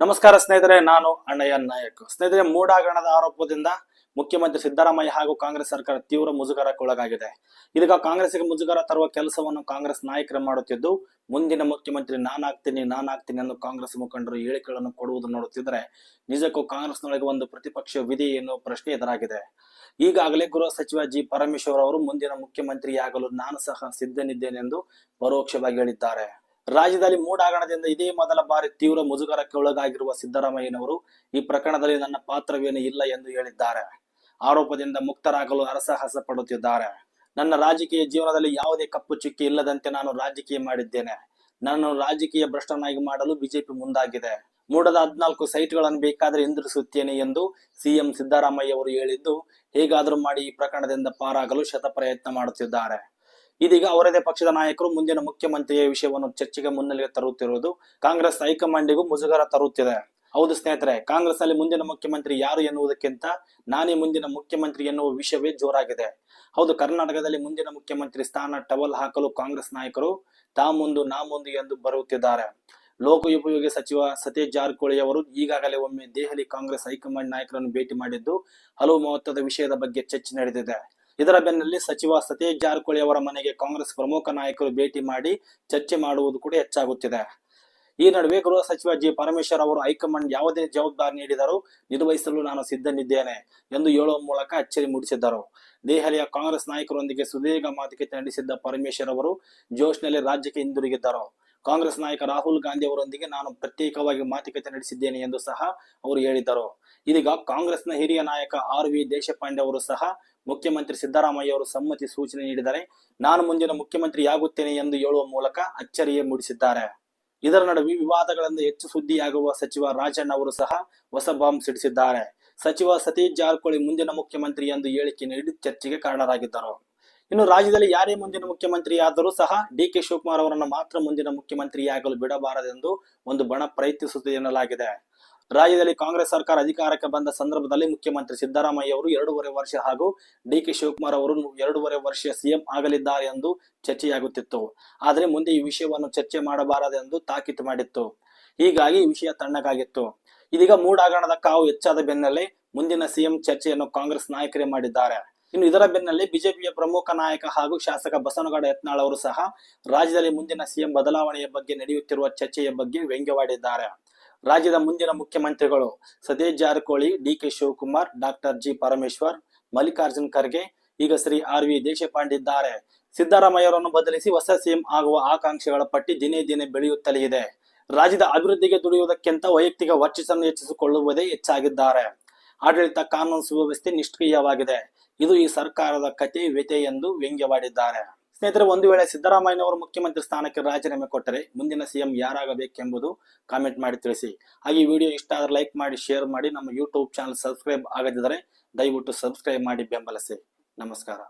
ನಮಸ್ಕಾರ ಸ್ನೇಹಿತರೆ, ನಾನು ಅಣ್ಣಯ್ಯ ನಾಯಕ್. ಸ್ನೇಹಿತರೆ ಮೂಡಾಗರಣದ ಆರೋಪದಿಂದ ಮುಖ್ಯಮಂತ್ರಿ ಸಿದ್ದರಾಮಯ್ಯ ಹಾಗೂ ಕಾಂಗ್ರೆಸ್ ಸರ್ಕಾರ ತೀವ್ರ ಮುಜುಗರಕ್ಕೊಳಗಾಗಿದೆ ಇದೀಗ ಕಾಂಗ್ರೆಸ್ಗೆ ಮುಜುಗರ ತರುವ ಕೆಲಸವನ್ನು ಕಾಂಗ್ರೆಸ್ ನಾಯಕರು ಮಾಡುತ್ತಿದ್ದು, ಮುಂದಿನ ಮುಖ್ಯಮಂತ್ರಿ ನಾನಾಗ್ತೀನಿ ನಾನಾಗ್ತೀನಿ ಎಂದು ಕಾಂಗ್ರೆಸ್ ಮುಖಂಡರು ಹೇಳಿಕೆಗಳನ್ನು ಕೊಡುವುದು ನೋಡುತ್ತಿದ್ದರೆ, ನಿಜಕ್ಕೂ ಕಾಂಗ್ರೆಸ್ನೊಳಗೆ ಒಂದು ಪ್ರತಿಪಕ್ಷ ವಿಧಿ ಎನ್ನುವ ಪ್ರಶ್ನೆ ಎದುರಾಗಿದೆ. ಈಗಾಗಲೇ ಗೃಹ ಸಚಿವ ಜಿ. ಪರಮೇಶ್ವರ್ ಅವರು ಮುಂದಿನ ಮುಖ್ಯಮಂತ್ರಿಯಾಗಲು ನಾನು ಸಹ ಸಿದ್ಧನಿದ್ದೇನೆಂದು ಪರೋಕ್ಷವಾಗಿ ಹೇಳಿದ್ದಾರೆ. ರಾಜ್ಯದಲ್ಲಿ ಮೂಡಾಗಣದಿಂದ ಇದೇ ಮೊದಲ ಬಾರಿ ತೀವ್ರ ಮುಜುಗರಕ್ಕೆ ಒಳಗಾಗಿರುವ ಸಿದ್ದರಾಮಯ್ಯನವರು ಈ ಪ್ರಕರಣದಲ್ಲಿ ನನ್ನ ಪಾತ್ರವೇನೂ ಇಲ್ಲ ಎಂದು ಹೇಳಿದ್ದಾರೆ. ಆರೋಪದಿಂದ ಮುಕ್ತರಾಗಲು ಹರಸಾಹಸ ಪಡುತ್ತಿದ್ದಾರೆ. ನನ್ನ ರಾಜಕೀಯ ಜೀವನದಲ್ಲಿ ಯಾವುದೇ ಕಪ್ಪು ಚುಕ್ಕಿ ಇಲ್ಲದಂತೆ ನಾನು ರಾಜಕೀಯ ಮಾಡಿದ್ದೇನೆ. ನನ್ನನ್ನು ರಾಜಕೀಯ ಭ್ರಷ್ಟನಾಗಿ ಮಾಡಲು ಬಿಜೆಪಿ ಮುಂದಾಗಿದೆ. ಮೂಡದ ಹದಿನಾಲ್ಕು ಸೈಟ್ಗಳನ್ನು ಬೇಕಾದರೆ ಹಿಂದಿರುಸುತ್ತೇನೆ ಎಂದು ಸಿಎಂ ಸಿದ್ದರಾಮಯ್ಯ ಅವರು ಹೇಳಿದ್ದು, ಹೇಗಾದರೂ ಮಾಡಿ ಈ ಪ್ರಕರಣದಿಂದ ಪಾರಾಗಲು ಶತಪ್ರಯತ್ನ ಮಾಡುತ್ತಿದ್ದಾರೆ. ಇದೀಗ ಅವರದೇ ಪಕ್ಷದ ನಾಯಕರು ಮುಂದಿನ ಮುಖ್ಯಮಂತ್ರಿಯ ವಿಷಯವನ್ನು ಚರ್ಚೆಗೆ ಮುನ್ನೆಲೆಗೆ ತರುತ್ತಿರುವುದು ಕಾಂಗ್ರೆಸ್ ಹೈಕಮಾಂಡಿಗೂ ಮುಜುಗರ ತರುತ್ತಿದೆ. ಹೌದು ಸ್ನೇಹಿತರೆ ಕಾಂಗ್ರೆಸ್ನಲ್ಲಿ ಮುಂದಿನ ಮುಖ್ಯಮಂತ್ರಿ ಯಾರು ಎನ್ನುವುದಕ್ಕಿಂತ ನಾನೇ ಮುಂದಿನ ಮುಖ್ಯಮಂತ್ರಿ ಎನ್ನುವ ವಿಷಯವೇ ಜೋರಾಗಿದೆ. ಹೌದು, ಕರ್ನಾಟಕದಲ್ಲಿ ಮುಂದಿನ ಮುಖ್ಯಮಂತ್ರಿ ಸ್ಥಾನ ಟವಲ್ ಹಾಕಲು ಕಾಂಗ್ರೆಸ್ ನಾಯಕರು ತಾ ಮುಂದು ನಾ ಮುಂದು ಎಂದು ಬರುತ್ತಿದ್ದಾರೆ. ಲೋಕೋಪಯೋಗಿ ಸಚಿವ ಸತೀಶ್ ಜಾರಕಿಹೊಳಿ ಅವರು ಈಗಾಗಲೇ ಒಮ್ಮೆ ದೆಹಲಿ ಕಾಂಗ್ರೆಸ್ ಹೈಕಮಾಂಡ್ ನಾಯಕರನ್ನು ಭೇಟಿ ಮಾಡಿದ್ದು ಹಲವು ಮಹತ್ವದ ವಿಷಯದ ಬಗ್ಗೆ ಚರ್ಚೆ ನಡೆದಿದೆ. ಇದರ ಬೆನ್ನಲ್ಲಿ ಸಚಿವ ಸತೀಶ್ ಜಾರಕಿಹೊಳಿ ಅವರ ಮನೆಗೆ ಕಾಂಗ್ರೆಸ್ ಪ್ರಮುಖ ನಾಯಕರು ಭೇಟಿ ಮಾಡಿ ಚರ್ಚೆ ಮಾಡುವುದು ಕೂಡ ಹೆಚ್ಚಾಗುತ್ತಿದೆ. ಈ ನಡುವೆ ಗೃಹ ಸಚಿವ ಜಿ. ಪರಮೇಶ್ವರ್ ಅವರು ಹೈಕಮಾಂಡ್ ಯಾವುದೇ ಜವಾಬ್ದಾರಿ ನೀಡಿದರೂ ನಿರ್ವಹಿಸಲು ನಾನು ಸಿದ್ಧನಿದ್ದೇನೆ ಎಂದು ಹೇಳುವ ಮೂಲಕ ಅಚ್ಚರಿ ಮೂಡಿಸಿದ್ದರು. ದೆಹಲಿಯ ಕಾಂಗ್ರೆಸ್ ನಾಯಕರೊಂದಿಗೆ ಸುದೀರ್ಘ ಮಾತುಕತೆ ನಡೆಸಿದ್ದ ಪರಮೇಶ್ವರ್ ಅವರು ಜೋಶ್ನಲ್ಲಿ ರಾಜ್ಯಕ್ಕೆ ಹಿಂದಿರುಗಿದ್ದರು. ಕಾಂಗ್ರೆಸ್ ನಾಯಕ ರಾಹುಲ್ ಗಾಂಧಿ ಅವರೊಂದಿಗೆ ನಾನು ಪ್ರತ್ಯೇಕವಾಗಿ ಮಾತುಕತೆ ನಡೆಸಿದ್ದೇನೆ ಎಂದು ಸಹ ಅವರು ಹೇಳಿದರು. ಇದೀಗ ಕಾಂಗ್ರೆಸ್ನ ಹಿರಿಯ ನಾಯಕ ಆರ್ ವಿ ದೇಶಪಾಂಡೆ ಅವರು ಸಹ ಮುಖ್ಯಮಂತ್ರಿ ಸಿದ್ದರಾಮಯ್ಯ ಅವರು ಸಮ್ಮತಿ ಸೂಚನೆ ನೀಡಿದರೆ ನಾನು ಮುಂದಿನ ಮುಖ್ಯಮಂತ್ರಿಯಾಗುತ್ತೇನೆ ಎಂದು ಹೇಳುವ ಮೂಲಕ ಅಚ್ಚರಿಯೇ ಮೂಡಿಸಿದ್ದಾರೆ. ಇದರ ನಡುವೆ ವಿವಾದಗಳಿಂದ ಹೆಚ್ಚು ಸುದ್ದಿಯಾಗುವ ಸಚಿವ ರಾಜಣ್ಣ ಅವರು ಸಹ ಹೊಸ ಬಾಂಬ್ ಸಿಡಿಸಿದ್ದಾರೆ. ಸಚಿವ ಸತೀಶ್ ಜಾರಕಿಹೊಳಿ ಮುಂದಿನ ಮುಖ್ಯಮಂತ್ರಿ ಎಂದು ಹೇಳಿಕೆ ನೀಡಿ ಚರ್ಚೆಗೆ ಕಾರಣರಾಗಿದ್ದರು. ಇನ್ನು ರಾಜ್ಯದಲ್ಲಿ ಯಾರೇ ಮುಂದಿನ ಮುಖ್ಯಮಂತ್ರಿ ಆದರೂ ಸಹ ಡಿ ಕೆ ಶಿವಕುಮಾರ್ ಅವರನ್ನು ಮಾತ್ರ ಮುಂದಿನ ಮುಖ್ಯಮಂತ್ರಿಯಾಗಲು ಬಿಡಬಾರದೆಂದು ಒಂದು ಬಣ ಪ್ರಯತ್ನಿಸುತ್ತದೆ ಎನ್ನಲಾಗಿದೆ. ರಾಜ್ಯದಲ್ಲಿ ಕಾಂಗ್ರೆಸ್ ಸರ್ಕಾರ ಅಧಿಕಾರಕ್ಕೆ ಬಂದ ಸಂದರ್ಭದಲ್ಲಿ ಮುಖ್ಯಮಂತ್ರಿ ಸಿದ್ದರಾಮಯ್ಯ ಅವರು ಎರಡೂವರೆ ವರ್ಷ ಹಾಗೂ ಡಿ ಕೆ ಶಿವಕುಮಾರ್ ಅವರು ಎರಡೂವರೆ ವರ್ಷ ಸಿಎಂ ಆಗಲಿದ್ದಾರೆ ಎಂದು ಚರ್ಚೆಯಾಗುತ್ತಿತ್ತು. ಆದರೆ ಮುಂದೆ ಈ ವಿಷಯವನ್ನು ಚರ್ಚೆ ಮಾಡಬಾರದೆಂದು ತಾಕೀತು ಮಾಡಿತ್ತು. ಹೀಗಾಗಿ ಈ ವಿಷಯ ತಣ್ಣಗಾಗಿತ್ತು. ಇದೀಗ ಮೂಡಾಗರಣದ ಕಾವು ಹೆಚ್ಚಾದ ಬೆನ್ನಲ್ಲೇ ಮುಂದಿನ ಸಿಎಂ ಚರ್ಚೆಯನ್ನು ಕಾಂಗ್ರೆಸ್ ನಾಯಕರೇ ಮಾಡಿದ್ದಾರೆ. ಇನ್ನು ಇದರ ಬೆನ್ನಲ್ಲೇ ಬಿಜೆಪಿಯ ಪ್ರಮುಖ ನಾಯಕ ಹಾಗೂ ಶಾಸಕ ಬಸನಗೌಡ ಯತ್ನಾಳ್ ಅವರು ಸಹ ರಾಜ್ಯದಲ್ಲಿ ಮುಂದಿನ ಸಿಎಂ ಬದಲಾವಣೆಯ ಬಗ್ಗೆ ನಡೆಯುತ್ತಿರುವ ಚರ್ಚೆಯ ಬಗ್ಗೆ ವ್ಯಂಗ್ಯವಾಡಿದ್ದಾರೆ. ರಾಜ್ಯದ ಮುಂದಿನ ಮುಖ್ಯಮಂತ್ರಿಗಳು Satish Jarkiholi, D K Shivakumar, doctor G Parameshwar, Mallikarjun Kharge, ಈಗ ಶ್ರೀ ಆರ್ ವಿ ದೇಶಪಾಂಡೆ ಇದ್ದಾರೆ. ಸಿದ್ದರಾಮಯ್ಯವರನ್ನು ಬದಲಿಸಿ ಹೊಸ ಸಿಎಂ ಆಗುವ ಆಕಾಂಕ್ಷೆಗಳ ಪಟ್ಟಿ ದಿನೇ ದಿನೇ ಬೆಳೆಯುತ್ತಲೇ ಇದೆ. ರಾಜ್ಯದ ಅಭಿವೃದ್ಧಿಗೆ ದುಡಿಯುವುದಕ್ಕಿಂತ ವೈಯಕ್ತಿಕ ವರ್ಚಸ್ಸನ್ನು ಹೆಚ್ಚಿಸಿಕೊಳ್ಳುವುದೇ ಹೆಚ್ಚಾಗಿದ್ದಾರೆ. ಆಡಳಿತ ಕಾನೂನು ಸುವ್ಯವಸ್ಥೆ ನಿಷ್ಕ್ರಿಯವಾಗಿದೆ. ಇದು ಈ ಸರ್ಕಾರದ ಕತೆ ವ್ಯತೆ ಎಂದು ವ್ಯಂಗ್ಯವಾಡಿದ್ದಾರೆ. ಸ್ನೇಹಿತರೆ, ಒಂದು ವೇಳೆ ಸಿದ್ದರಾಮಯ್ಯನವರು ಮುಖ್ಯಮಂತ್ರಿ ಸ್ಥಾನಕ್ಕೆ ರಾಜೀನಾಮೆ ಕೊಟ್ಟರೆ ಮುಂದಿನ ಸಿಎಂ ಯಾರಾಗಬೇಕೆಂಬುದು ಕಾಮೆಂಟ್ ಮಾಡಿ ತಿಳಿಸಿ. ಹಾಗೆ ವಿಡಿಯೋ ಇಷ್ಟ ಆದರೆ ಲೈಕ್ ಮಾಡಿ, ಶೇರ್ ಮಾಡಿ, ನಮ್ಮ ಯೂಟ್ಯೂಬ್ ಚಾನಲ್ ಸಬ್ಸ್ಕ್ರೈಬ್ ಆಗದಿದ್ದರೆ ದಯವಿಟ್ಟು ಸಬ್ಸ್ಕ್ರೈಬ್ ಮಾಡಿ ಬೆಂಬಲಿಸಿ. ನಮಸ್ಕಾರ.